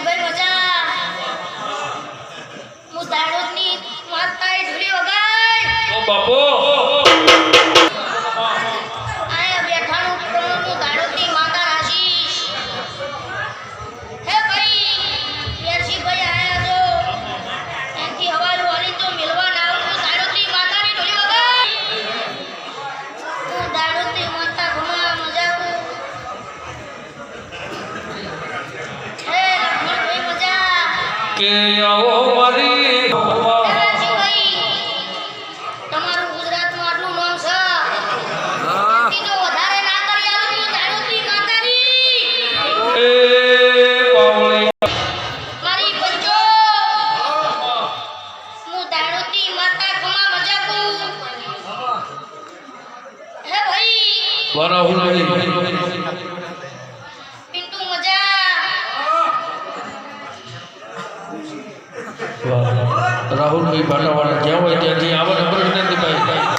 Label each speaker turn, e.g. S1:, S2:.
S1: મજા. હું દાડોદની માતાએ ઢોલી વગાડ.
S2: ઓ બાપો. કે આવો મારી
S1: તમારું ગુજરાતમાં આટલું નામ છે. વધારે ના કરી આલું છું માતાની.
S2: એ પાવળી. રાહુલભાઈ ભાટાવાળા જ્યાં હોય ત્યાંથી આવે નંબર વિનંતી ભાઈ. રાહુલભાઈ ભાટાવાળા